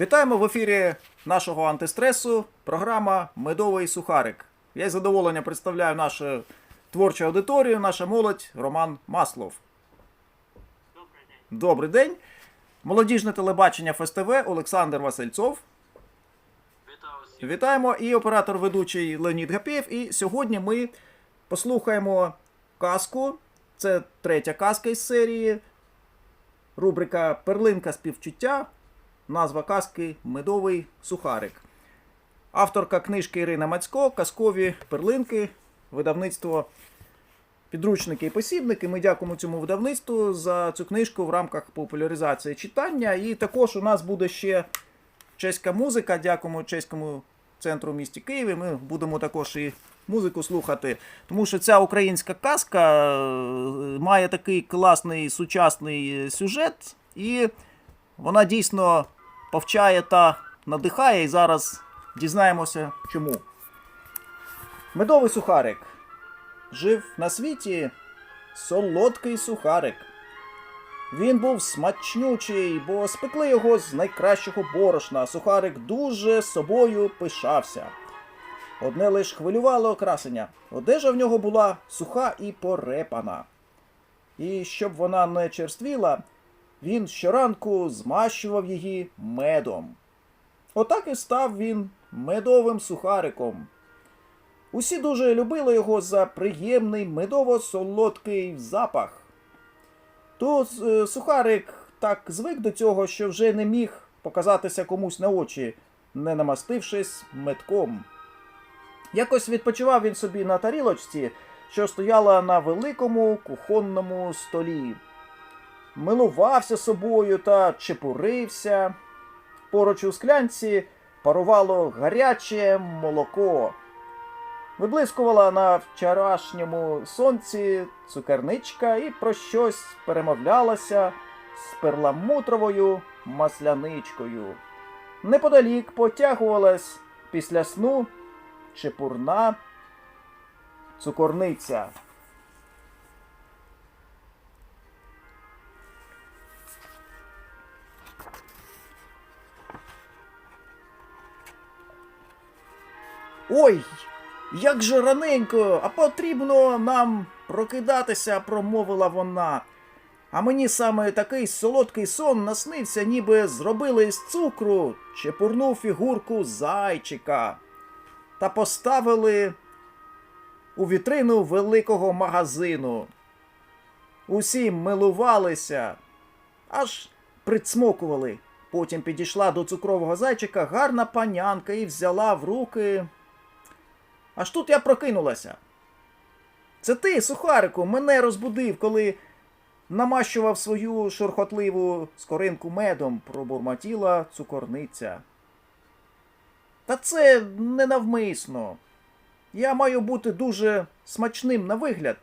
Вітаємо в ефірі нашого антистресу. Програма Медовий сухарик. Я із задоволенням представляю нашу творчу аудиторію, наша молодь Роман Маслов. Добрий день. Добрий день. Молодіжне телебачення ФСТВ Олександр Васильцов. Вітаю всіх. Вітаємо і оператор ведучий Леонід Гапєв. І сьогодні ми послухаємо казку. Це третя казка із серії. Рубрика Перлинка співчуття. Назва казки Медовий сухарик. Авторка книжки Ірина Мацько, казкові перлинки, видавництво підручники і посібники. Ми дякуємо цьому видавництву за цю книжку в рамках популяризації читання. І також у нас буде ще чеська музика. Дякуємо чеському центру в місті Києві. Ми будемо також і музику слухати. Тому що ця українська казка е, має такий класний сучасний сюжет, і вона дійсно повчає та надихає. І зараз дізнаємося чому. Медовий сухарик. Жив на світі солодкий сухарик. Він був смачнючий, бо спекли його з найкращого борошна. Сухарик дуже собою пишався. Одне лиш хвилювало красення. Одежа в нього була суха і порепана. І щоб вона не черствіла, він щоранку змащував її медом. Отак і став він медовим сухариком. Усі дуже любили його за приємний медово-солодкий запах. То е, сухарик так звик до цього, що вже не міг показатися комусь на очі, не намастившись метком. Якось відпочивав він собі на тарілочці, що стояла на великому кухонному столі. Милувався собою та чепурився. Поруч у склянці парувало гаряче молоко. Виблискувала на вчорашньому сонці цукерничка і про щось перемовлялася з перламутровою масляничкою. Неподалік потягувалась після сну чепурна цукорниця. Ой, як же раненько, а потрібно нам прокидатися, промовила вона. А мені саме такий солодкий сон наснився, ніби зробили з цукру чепурну фігурку зайчика та поставили у вітрину великого магазину. Усі милувалися, аж прицмокували. Потім підійшла до цукрового зайчика гарна панянка і взяла в руки. Аж тут я прокинулася. Це ти, сухарику, мене розбудив, коли намащував свою шурхотливу скоринку медом, пробурмотіла цукорниця. Та це ненавмисно. Я маю бути дуже смачним на вигляд.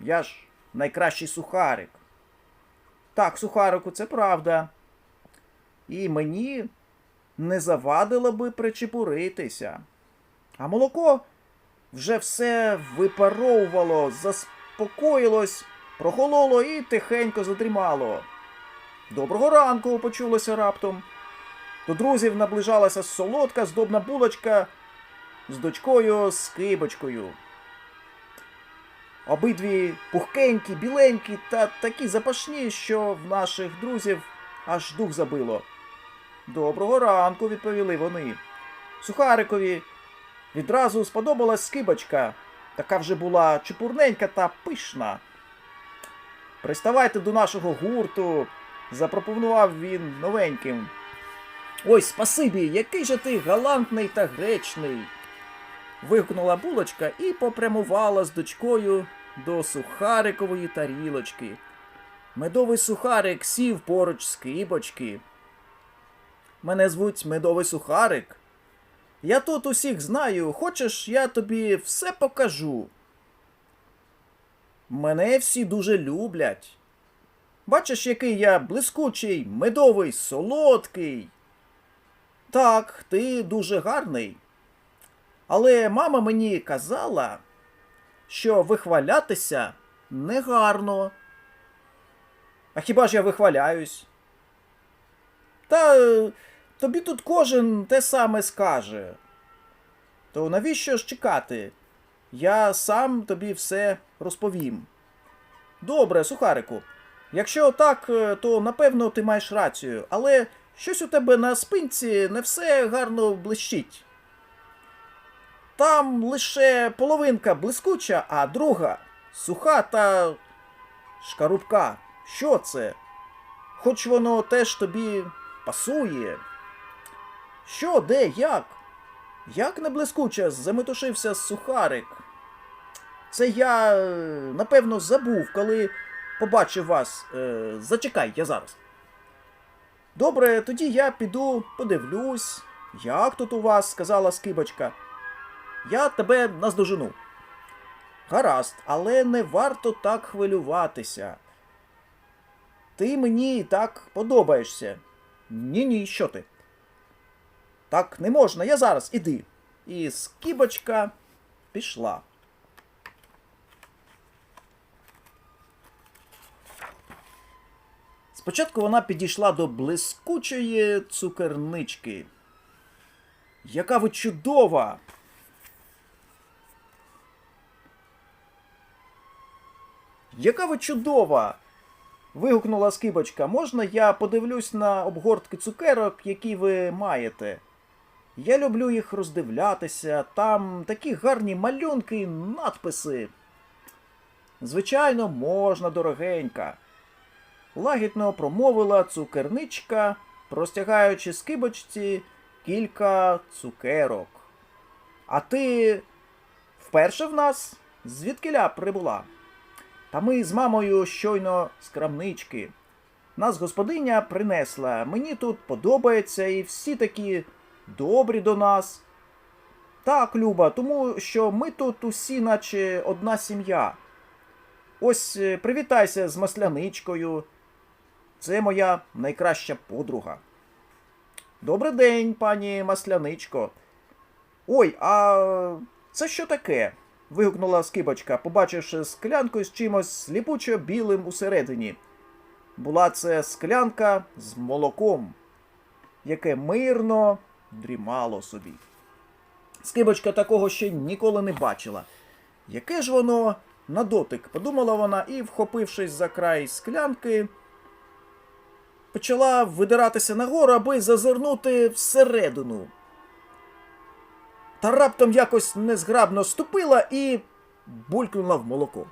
Я ж найкращий сухарик. Так, сухарику, це правда. І мені не завадило би причепуритися. А молоко вже все випаровувало, заспокоїлось, прохололо і тихенько задрімало. Доброго ранку, почулося раптом. До друзів наближалася солодка здобна булочка з дочкою скибочкою. Обидві пухкенькі, біленькі та такі запашні, що в наших друзів аж дух забило. Доброго ранку, відповіли вони. Сухарикові відразу сподобалась скибочка. Така вже була чепурненька та пишна. Приставайте до нашого гурту, запропонував він новеньким. Ой, спасибі, який же ти галантний та гречний. вигукнула булочка і попрямувала з дочкою до сухарикової тарілочки. Медовий сухарик сів поруч з кибочки. Мене звуть Медовий сухарик. Я тут усіх знаю, хочеш, я тобі все покажу. Мене всі дуже люблять. Бачиш, який я блискучий, медовий, солодкий. Так, ти дуже гарний. Але мама мені казала, що вихвалятися негарно. А хіба ж я вихваляюсь? Та тобі тут кожен те саме скаже. То навіщо ж чекати? Я сам тобі все розповім. Добре, сухарику. Якщо так, е, то напевно ти маєш рацію, але щось у тебе на спинці не все гарно блищить. Там лише половинка блискуча, а друга суха та шкарубка. Що це? Хоч воно теж тобі пасує. Що, де, як? Як не блискуче заметушився сухарик? Це я, е, напевно, забув, коли побачив вас. Е, зачекай, я зараз. Добре, тоді я піду подивлюсь, як тут у вас, сказала скибочка. Я тебе наздожену. Гаразд, але не варто так хвилюватися. Ти мені так подобаєшся. Ні, ні, що ти? Так не можна, я зараз іди. І скибочка пішла. Спочатку вона підійшла до блискучої цукернички. Яка ви чудова! Яка ви чудова! вигукнула скибочка. Можна я подивлюсь на обгортки цукерок, які ви маєте? Я люблю їх роздивлятися. Там такі гарні малюнки надписи. Звичайно, можна, дорогенька. Лагідно промовила цукерничка, простягаючи скибочці кілька цукерок. А ти вперше в нас? Звідкиля прибула? Та ми з мамою щойно з крамнички. Нас господиня принесла. Мені тут подобається, і всі такі добрі до нас. Так, Люба, тому що ми тут усі, наче одна сім'я. Ось е, привітайся з масляничкою. Це моя найкраща подруга. Добрий день, пані масляничко. Ой, а це що таке? вигукнула скибочка, побачивши склянку з чимось сліпучо білим усередині. Була це склянка з молоком, яке мирно дрімало собі. Скибочка такого ще ніколи не бачила. Яке ж воно на дотик, подумала вона і, вхопившись за край склянки, почала видиратися нагору, аби зазирнути всередину. Та раптом якось незграбно ступила і булькнула в молоко.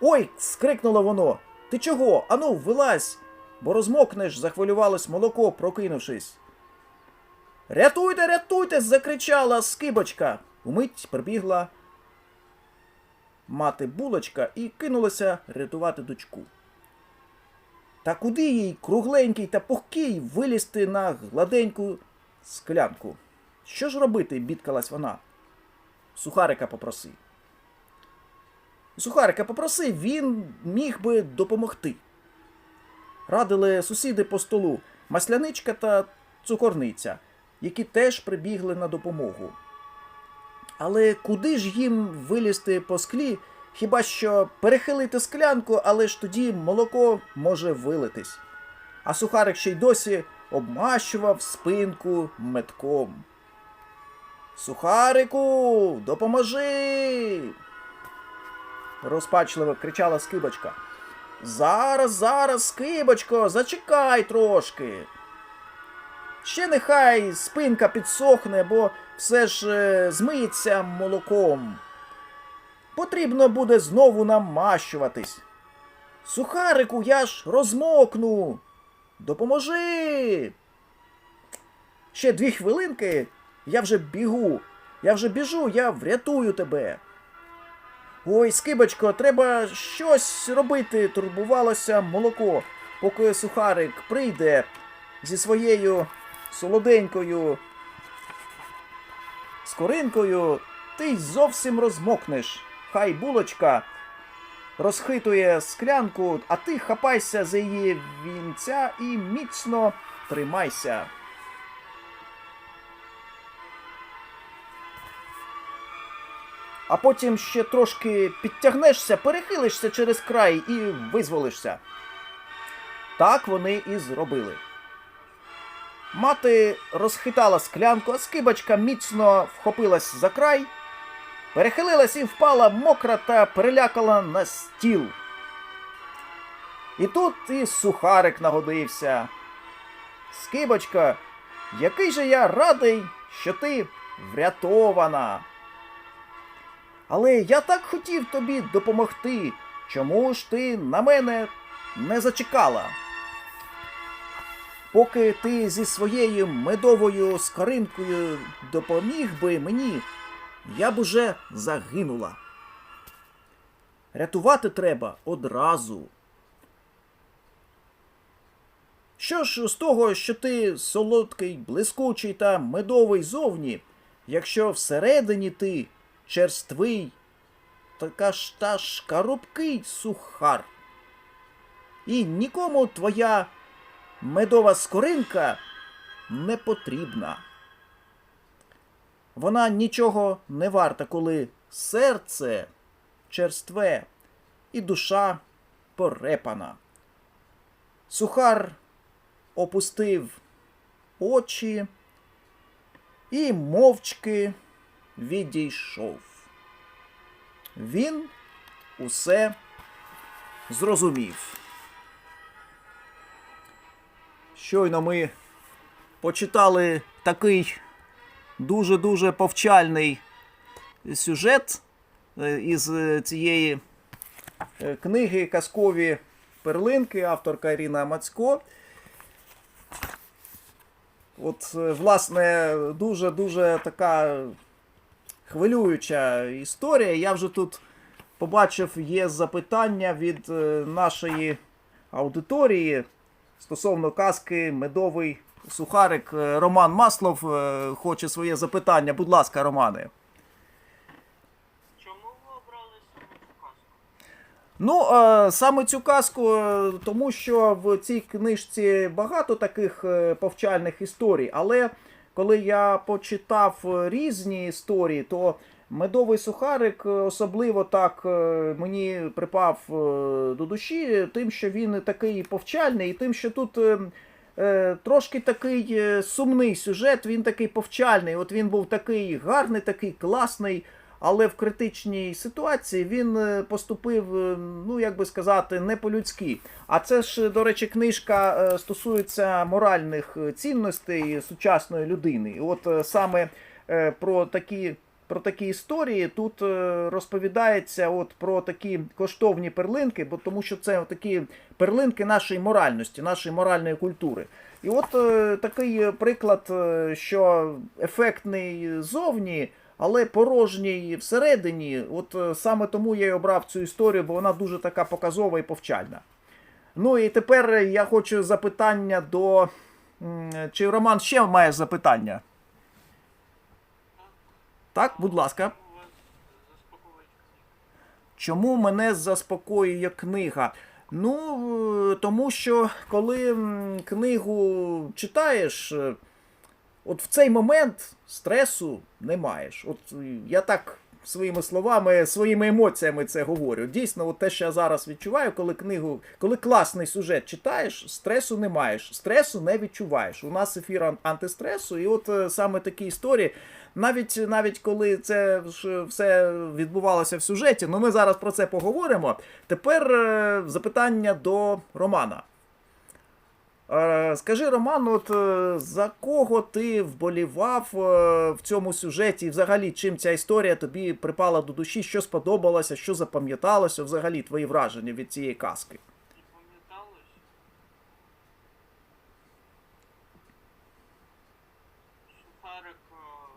Ой! скрикнуло воно. Ти чого? Ану, вилазь, бо розмокнеш, захвилювалось молоко, прокинувшись. Рятуйте, рятуйте! закричала скибочка. Умить прибігла мати булочка і кинулася рятувати дочку. Та куди їй кругленький та пухкий вилізти на гладеньку склянку? Що ж робити? бідкалась вона. Сухарика попроси. Сухарика попроси, він міг би допомогти. Радили сусіди по столу масляничка та цукорниця, які теж прибігли на допомогу. Але куди ж їм вилізти по склі, хіба що перехилити склянку, але ж тоді молоко може вилитись. А сухарик ще й досі обмащував спинку метком. Сухарику, допоможи. розпачливо кричала скибочка. Зараз, зараз, скибочко, зачекай трошки. Ще нехай спинка підсохне, бо все ж е, змиється молоком. Потрібно буде знову намащуватись. Сухарику, я ж розмокну. Допоможи. Ще дві хвилинки, я вже бігу. Я вже біжу, я врятую тебе. Ой, скибочко, треба щось робити, турбувалося молоко, поки сухарик прийде зі своєю солоденькою скоринкою, ти й зовсім розмокнеш. Хай булочка розхитує склянку, а ти хапайся за її вінця і міцно тримайся. А потім ще трошки підтягнешся, перехилишся через край і визволишся. Так вони і зробили. Мати розхитала склянку, а скибочка міцно вхопилась за край, перехилилась і впала мокра та перелякала на стіл. І тут і сухарик нагодився. Скибочка, який же я радий, що ти врятована. Але я так хотів тобі допомогти. Чому ж ти на мене не зачекала? Поки ти зі своєю медовою скаринкою допоміг би мені, я б уже загинула. Рятувати треба одразу. Що ж з того, що ти солодкий, блискучий та медовий зовні, якщо всередині ти черствий, така ж та ж коробкий сухар. І нікому твоя медова скоринка не потрібна. Вона нічого не варта, коли серце черстве і душа порепана. Сухар опустив очі і мовчки відійшов. Він усе зрозумів. Щойно ми почитали такий дуже-дуже повчальний сюжет е, із е, цієї е, книги Казкові перлинки, авторка Ірина Мацько. От, власне, дуже-дуже така хвилююча історія. Я вже тут побачив, є запитання від нашої аудиторії стосовно казки Медовий сухарик. Е, Роман Маслов е, хоче своє запитання. Будь ласка, Романе. Чому ви обрали саме цю казку? Ну, е, саме цю казку, тому що в цій книжці багато таких повчальних історій, але коли я почитав різні історії, то медовий сухарик е, особливо так е, мені припав е, до душі, тим, що він такий повчальний, і тим, що тут. Трошки такий сумний сюжет, він такий повчальний. От він був такий гарний, такий класний, але в критичній ситуації він поступив, ну як би сказати, не по-людськи. А це ж, до речі, книжка стосується моральних цінностей сучасної людини. От саме про такі. Про такі історії тут е, розповідається от про такі коштовні перлинки, бо тому що це такі перлинки нашої моральності, нашої моральної культури. І от е, такий приклад, е, що ефектний зовні, але порожній всередині. От саме тому я й обрав цю історію, бо вона дуже така показова і повчальна. Ну і тепер я хочу запитання до. Чи Роман ще має запитання? Так, будь ласка. Чому мене заспокоює книга? Ну, е, тому що коли книгу читаєш, е, от в цей момент стресу не маєш. От е, я так своїми словами, своїми емоціями це говорю. Дійсно, от те, що я зараз відчуваю, коли книгу, коли класний сюжет читаєш, стресу не маєш, стресу не відчуваєш. У нас ефір антистресу, і от е, саме такі історії. Навіть навіть коли це все відбувалося в сюжеті, ну ми зараз про це поговоримо. Тепер е, запитання до Романа. Скажи, Роман, от е, за кого ти вболівав е, в цьому сюжеті? І взагалі, чим ця історія тобі припала до душі? Що сподобалося, що запам'яталося? Взагалі, твої враження від цієї казки? І пам'яталось? Сухарик е,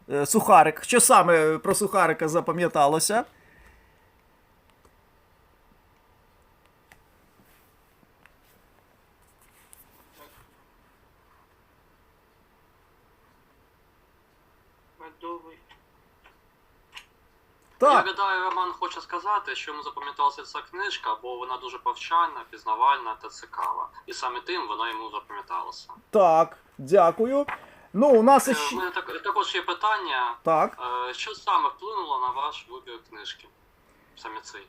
Е, Сухарик. Що саме про сухарика запам'яталося? медовий. Так. Я гадаю, Роман хоче сказати, що йому запам'яталася ця книжка, бо вона дуже повчальна, пізнавальна та цікава. І саме тим вона йому запам'яталася. Так, дякую. Ну, у нас Е, іще. У мене так, також є питання, Так. е, що саме вплинуло на ваш вибір книжки? саме цей.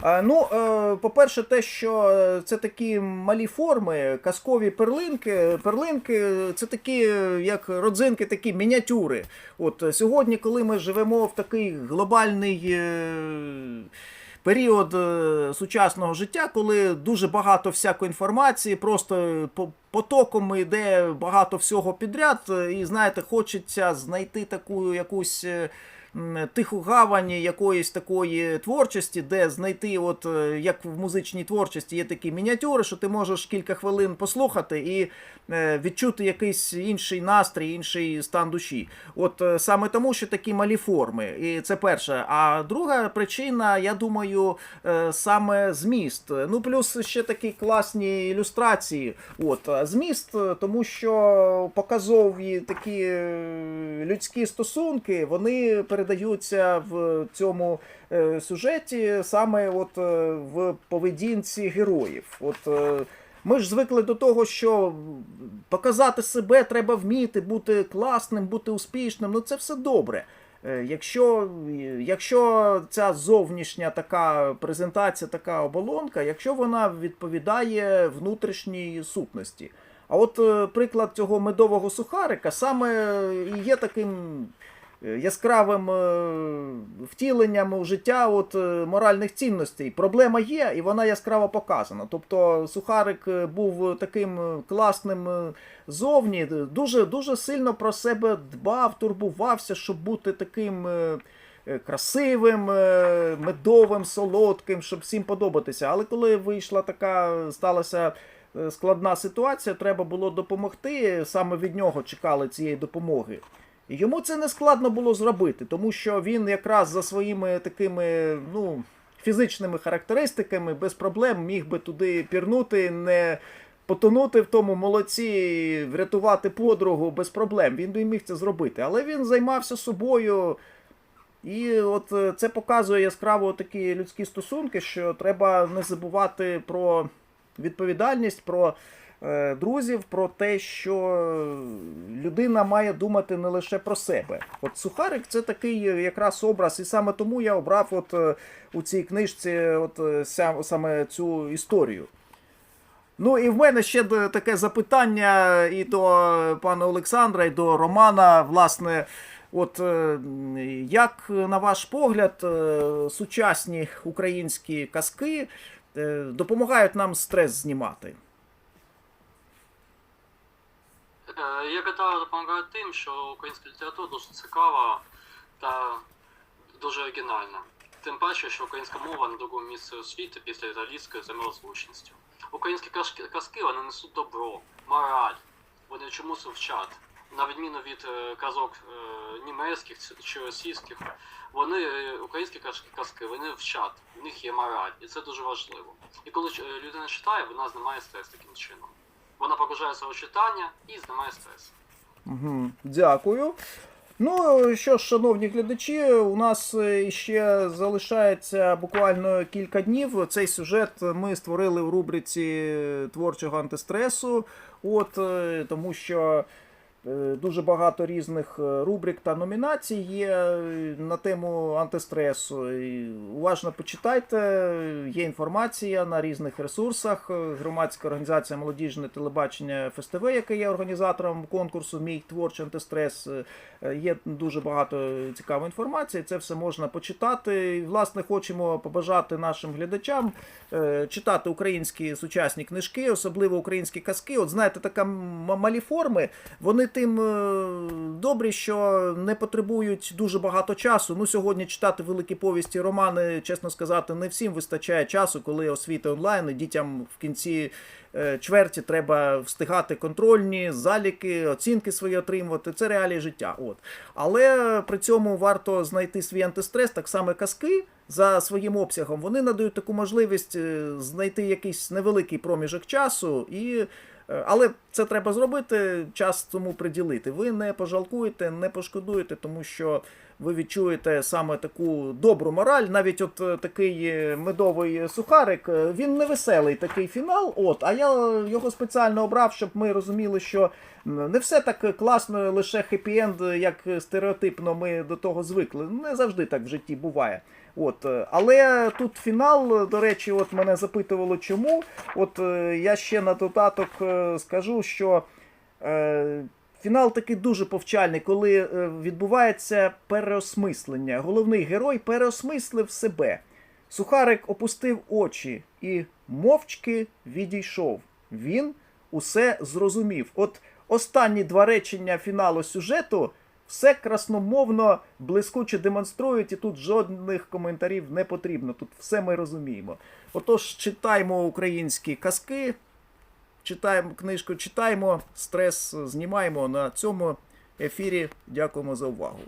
А, Ну, е, по-перше, те, що е, це такі малі форми, казкові перлинки. Перлинки це такі, е, як родзинки, такі мініатюри. От е, сьогодні, коли ми живемо в такий глобальний. Е, Період е, сучасного життя, коли дуже багато всякої інформації, просто по- потоком йде багато всього підряд, е, і знаєте, хочеться знайти таку якусь е, тиху гавань якоїсь такої творчості, де знайти, от е, як в музичній творчості, є такі мініатюри, що ти можеш кілька хвилин послухати і е, відчути якийсь інший настрій, інший стан душі. От е, саме тому, що такі малі форми. І це перше. А друга причина, я думаю, саме зміст. Ну, плюс ще такі класні ілюстрації. От зміст, тому що показові такі людські стосунки, вони передаються в цьому е, сюжеті саме от е, в поведінці героїв. От е, ми ж звикли до того, що показати себе треба вміти, бути класним, бути успішним. Ну це все добре. Якщо, якщо ця зовнішня така презентація, така оболонка, якщо вона відповідає внутрішній сутності. А от приклад цього медового сухарика саме є таким яскравим е, втіленням у життя от, е, моральних цінностей. Проблема є, і вона яскраво показана. Тобто сухарик е, був таким е, класним е, зовні, дуже, дуже сильно про себе дбав, турбувався, щоб бути таким. е, е, Красивим, е, медовим, солодким, щоб всім подобатися. Але коли вийшла така, сталася е, складна ситуація, треба було допомогти. Саме від нього чекали цієї допомоги. Йому це не складно було зробити, тому що він якраз за своїми такими ну, фізичними характеристиками без проблем міг би туди пірнути, не потонути в тому молодці, врятувати подругу без проблем. Він би міг це зробити. Але він займався собою. І от е, це показує яскраво такі людські стосунки, що треба не забувати про відповідальність, про друзів, про те, що людина має думати не лише про себе. От сухарик це такий е, якраз образ, і саме тому я обрав от е, у цій книжці от, е, саме цю історію. Ну і в мене ще таке запитання і до пана Олександра, і до Романа. Власне, от е, як на ваш погляд, е, сучасні українські казки е, допомагають нам стрес знімати? Е, Я гадаю, допомагає тим, що українська література дуже цікава та дуже оригінальна. Тим паче, що українська мова на другому місці у світі після італійської за милозвучністю. Українські казки вони несуть добро, мораль, вони чомусь вчать. На відміну від е, казок е, німецьких чи російських, вони е, українські казки вони вчать, в них є мораль, і це дуже важливо. І коли е, людина читає, вона знімає стрес таким чином. Вона погружає своє читання і знімає стрес. Угу, дякую. Ну що ж, шановні глядачі, у нас е, ще залишається буквально кілька днів. Цей сюжет ми створили в рубриці творчого антистресу. От е, тому що дуже багато різних е, рубрик та номінацій є е, на тему антистресу. Уважно почитайте, є інформація на різних ресурсах. Е, Громадська організація Молодіжне телебачення ФСТВ, яке є організатором конкурсу Мій творчий антистрес. Е, Є дуже багато цікавої інформації. Це все можна почитати. І, власне, хочемо побажати нашим глядачам е, читати українські сучасні книжки, особливо українські казки. От знаєте, така малі форми, вони тим е, добрі, що не потребують дуже багато часу. Ну, сьогодні читати великі повісті, романи, чесно сказати, не всім вистачає часу, коли освіта онлайн, і дітям в кінці е, чверті треба встигати контрольні, заліки, оцінки свої отримувати. Це реалії життя. От. Але при цьому варто знайти свій антистрес, так само казки. За своїм обсягом вони надають таку можливість е, знайти якийсь невеликий проміжок часу, і, але це треба зробити, час цьому приділити. Ви не пожалкуєте, не пошкодуєте, тому що ви відчуєте саме таку добру мораль. Навіть от е, такий е, медовий сухарик, е, він не веселий такий фінал. От, а я його спеціально обрав, щоб ми розуміли, що не все так класно, лише хеппі-енд, як стереотипно ми до того звикли. Не завжди так в житті буває. От, але тут фінал, до речі, от мене запитувало, чому. От я ще на додаток скажу, що е, фінал такий дуже повчальний, коли е, відбувається переосмислення. Головний герой переосмислив себе. Сухарик опустив очі і мовчки відійшов. Він усе зрозумів. От останні два речення фіналу сюжету все красномовно, блискуче демонструють, і тут жодних коментарів не потрібно. Тут все ми розуміємо. Отож, читаємо українські казки, читаємо книжку, читаємо, стрес знімаємо на цьому ефірі. Дякуємо за увагу.